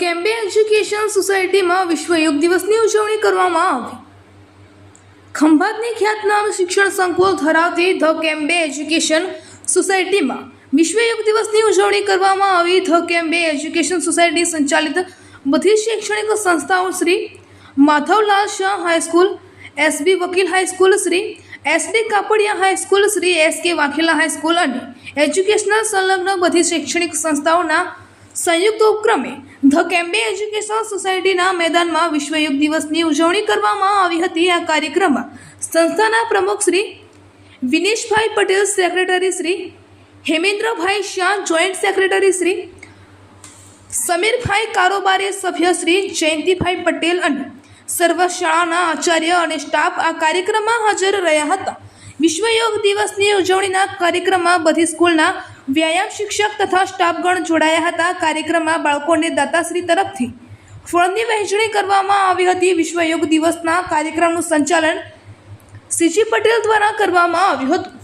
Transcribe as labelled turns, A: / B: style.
A: Cambay education સોસાયટીમાં વિશ્વ યોગ દિવસની ઉજવણી કરવામાં આવી. ખંભાતની ખ્યાતનામ શિક્ષણ સંકુલ ધરાવતી ધ કેમ્બે એજ્યુકેશન સોસાયટીમાં વિશ્વ યોગ દિવસની ઉજવણી કરવામાં આવી. ધ કેમ્બે એજ્યુકેશન સોસાયટી સંચાલિત બધી શૈક્ષણિક સંસ્થાઓ Shri Madhavlal Shah high school, SB Vakil high school Shri SD Kapadia high school Shri S K Vaghela high school અને એજ્યુકેશનલ સંલગ્ન બધી શૈક્ષણિક સંસ્થાઓના સંયુક્ત ઉપક્રમે ધ કેમ્બે એજ્યુકેશન સોસાયટીના મેદાનમાં વિશ્વ યોગ દિવસની ઉજવણી કરવામાં આવી હતી. આ કાર્યક્રમમાં સંસ્થાના પ્રમુખ Shri Vineshbhai Patel, secretary Shri Hemendrabhai Shah, joint secretary Shri Samirbhai કારોબારી સભ્ય શ્રી જયંતિભાઈ પટેલ અને સર્વ શાળાના આચાર્ય અને સ્ટાફ આ કાર્યક્રમમાં હાજર રહ્યા હતા. વિશ્વ યોગ દિવસની ઉજવણીના કાર્યક્રમમાં બધી સ્કૂલના વ્યાયામ શિક્ષક તથા સ્ટાફગણ જોડાયા હતા. કાર્યક્રમમાં બાળકોને દાતાશ્રી તરફથી ફળની વહેંચણી કરવામાં આવી હતી. વિશ્વ યોગ દિવસના કાર્યક્રમનું સંચાલન સીજી પટેલ દ્વારા કરવામાં આવ્યું હતું.